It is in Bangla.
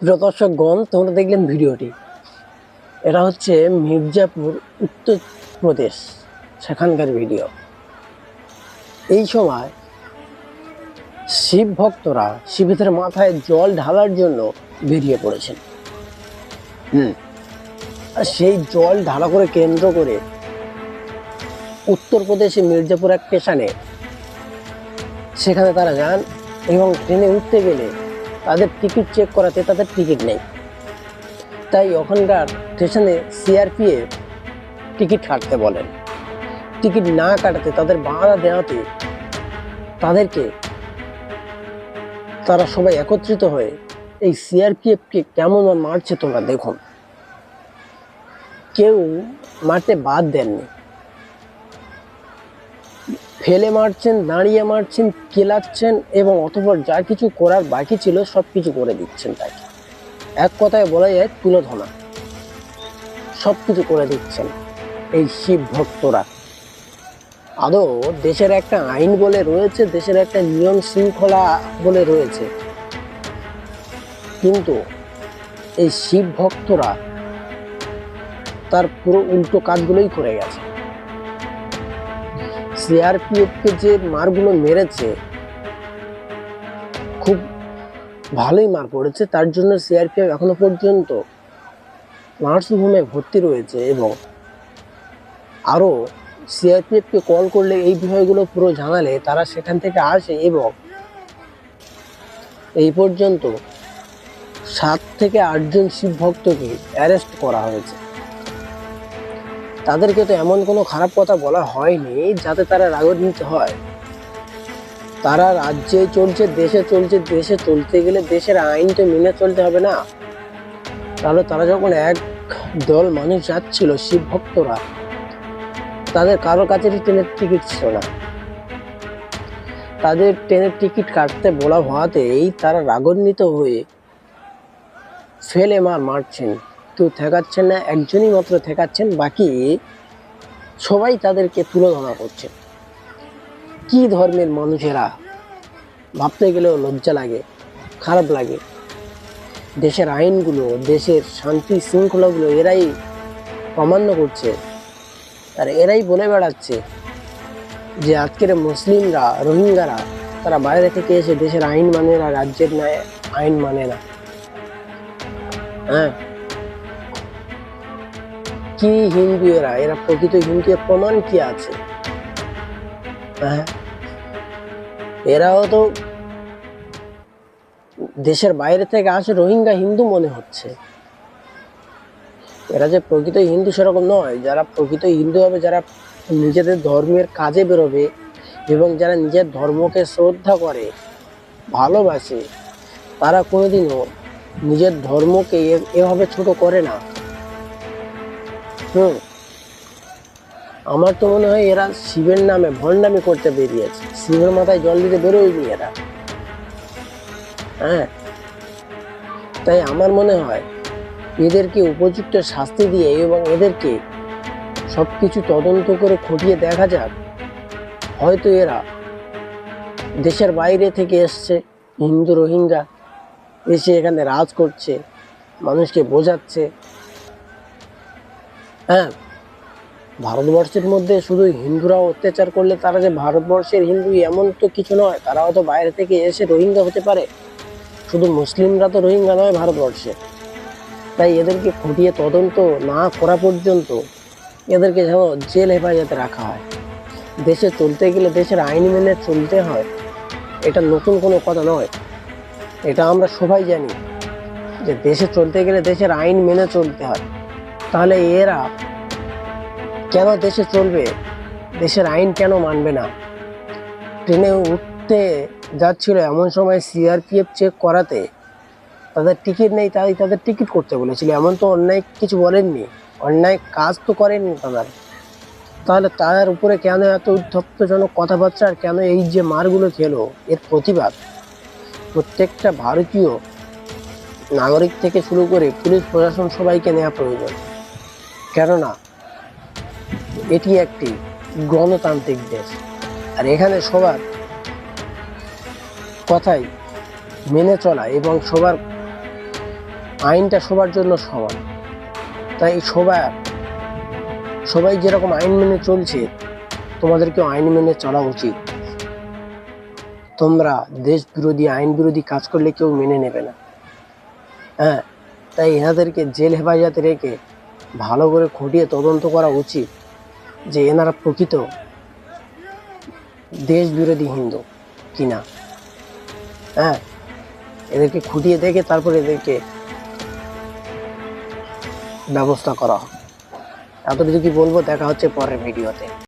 প্রিয় দর্শকগণ তোমরা দেখলেন ভিডিওটি। এটা হচ্ছে মির্জাপুর উত্তর প্রদেশ সেখানকার ভিডিও। এই সময় শিব ভক্তরা শিবের মাথায় জল ঢালার জন্য বেরিয়ে পড়েছেন। হুম। আর সেই জল ঢালা করে কেন্দ্র করে উত্তরপ্রদেশে মির্জাপুর এক স্টেশনে সেখানে তারা যান এবং ট্রেনে উঠতে গেলে তাদের টিকিট চেক করাতে তাদের টিকিট নেই। তাই ওখানকার স্টেশনে সিআরপিএফ টিকিট কাটতে বলেন টিকিট না কাটাতে তাদের বাধা দেওয়াতে তাদেরকে তারা সবাই একত্রিত হয়ে এই সিআরপিএফকে কেমন মারছে তোমরা দেখুন। কেউ মারতে বাদ দেননি। ফেলে মারছেন দাঁড়িয়ে মারছেন, কেলাচ্ছেন এবং অতপর যা কিছু করার বাকি ছিল সব কিছু করে দিচ্ছেন তাকে। এক কথায় বলা যায় তুলোধনা। সব কিছু করে দিচ্ছেন এই শিব ভক্তরা। আদৌ দেশের একটা আইন বলে রয়েছে, দেশের একটা নিয়ম শৃঙ্খলা বলে রয়েছে। কিন্তু এই শিব ভক্তরা তার পুরো উল্টো কাজগুলোই করে গেছে। সিআরপিএফকে যে মারগুলো মেরেছে, খুব ভালোই মার পড়েছে। তার জন্য সিআরপিএফ এখনও পর্যন্ত নার্সিংহোমে ভর্তি রয়েছে এবং আরও সিআরপিএফকে কল করলে এই বিষয়গুলো পুরো জানালে তারা সেখান থেকে আসে এবং এই পর্যন্ত সাত থেকে আটজন শিব ভক্তকে অ্যারেস্ট করা হয়েছে। তাদেরকে তো এমন কোনো খারাপ কথা বলা হয়নি যাতে তারা রাগান্বিত হয়। তারা রাজ্যে চলছে, দেশে চলছে, দেশে চলতে গেলে দেশের আইন তো মেনে চলতে হবে না। তাহলে তারা যখন এক দল মানুষ যাচ্ছিল, শিব ভক্তরা, তাদের কারও কাছে ট্রেনের টিকিট ছিল না। তাদের ট্রেনের টিকিট কাটতে বলা হওয়াতেই তারা রাগান্বিত হয়ে ফেলে মার, মারছেন। কেউ ঠেকাচ্ছেন না, একজনই মাত্র ঠেকাচ্ছেন, বাকি সবাই তাদেরকে তুলোধনা করছেন কি ধর্মের মানুষেরা? ভাবতে গেলেও লজ্জা লাগে, খারাপ লাগে। দেশের আইনগুলো, দেশের শান্তি শৃঙ্খলাগুলো এরাই অমান্য করছে, আর এরাই বলে বেড়াচ্ছে যে আজকের মুসলিমরা, রোহিঙ্গারা, তারা বাইরে থেকে এসে দেশের আইন মানে না, রাজ্যের ন্যায় আইন মানে না। হ্যাঁ। কি হিন্দু এরা? এরা প্রকৃত হিন্দু প্রমাণ কি আছে? হ্যাঁ? এরাও তো দেশের বাইরে থেকে আসে রোহিঙ্গা হিন্দু মনে হচ্ছে। এরা যে প্রকৃত হিন্দু সেরকম নয়। যারা প্রকৃত হিন্দু হবে, যারা নিজেদের ধর্মের কাজে বেরোবে এবং যারা নিজের ধর্মকে শ্রদ্ধা করে, ভালোবাসে, তারা কোনোদিনও নিজের ধর্মকে এভাবে ছোট করে না। হুম। আমার তো মনে হয় এরা শিবের নামে ভণ্ডামি করতে বেরিয়েছে। শিবের মাথায় জল দিতে বেরোয়নি এরা। হ্যাঁ। তাই আমার মনে হয় এদেরকে উপযুক্ত শাস্তি দিয়ে এবং এদেরকে সব কিছু তদন্ত করে খতিয়ে দেখা যাক। হয়তো এরা দেশের বাইরে থেকে এসছে, হিন্দু রোহিঙ্গা এসে এখানে রাজ করছে, মানুষকে বোঝাচ্ছে। হ্যাঁ ভারতবর্ষের মধ্যে শুধু হিন্দুরা অত্যাচার করলে তারা যে ভারতবর্ষের হিন্দু এমন তো কিছু নয় তারাও তো বাইরে থেকে এসে রোহিঙ্গা হতে পারে। শুধু মুসলিমরা তো রোহিঙ্গা নয় ভারতবর্ষে। তাই এদেরকে খুঁটিয়ে তদন্ত না করা পর্যন্ত এদেরকে যেন জেল হেফাজতে রাখা হয়। দেশে চলতে গেলে দেশের আইন মেনে চলতে হয়, এটা নতুন কোনো কথা নয়। এটা আমরা সবাই জানি যে দেশে চলতে গেলে দেশের আইন মেনে চলতে হয়। তাহলে এরা কেন দেশে চলবে? দেশের আইন কেন মানবে না? ট্রেনে উঠতে যাচ্ছিল এমন সময় সিআরপিএফ চেক করাতে তাদের টিকিট নেই, তাই তাদের টিকিট করতে বলেছিল। এমন তো অন্যায় কিছু বলেননি। অন্যায় কাজ তো করেননি তাদের। তাহলে তার উপরে কেন এত উদ্ধপ্তজনক কথাবার্তা আর কেন এই যে মারগুলো খেলো? এর প্রতিবাদ? প্রত্যেকটা ভারতীয় নাগরিক থেকে শুরু করে পুলিশ, প্রশাসন সবাইকে নেওয়া প্রয়োজন। কেননা এটি একটি গণতান্ত্রিক দেশ। আর এখানে সবার কথাই মেনে চলা এবং সবার আইনটা সবার জন্য সমান। তাই সবার সবাই যেরকম আইন মেনে চলছে, তোমাদেরকেও আইন মেনে চলা উচিত। তোমরা দেশ বিরোধী আইন বিরোধী কাজ করলে কেউ মেনে নেবে না। হ্যাঁ তাই এনাদেরকে জেল হেফাজতে রেখে ভালো করে খুঁটিয়ে তদন্ত করা উচিত যে এনারা প্রকৃত দেশ বিরোধী হিন্দু কিনা। হ্যাঁ এদেরকে খুঁটিয়ে দেখে তারপর এদেরকে ব্যবস্থা করা হবে এতটুকু কি বলব, দেখা হচ্ছে পরের ভিডিওতে।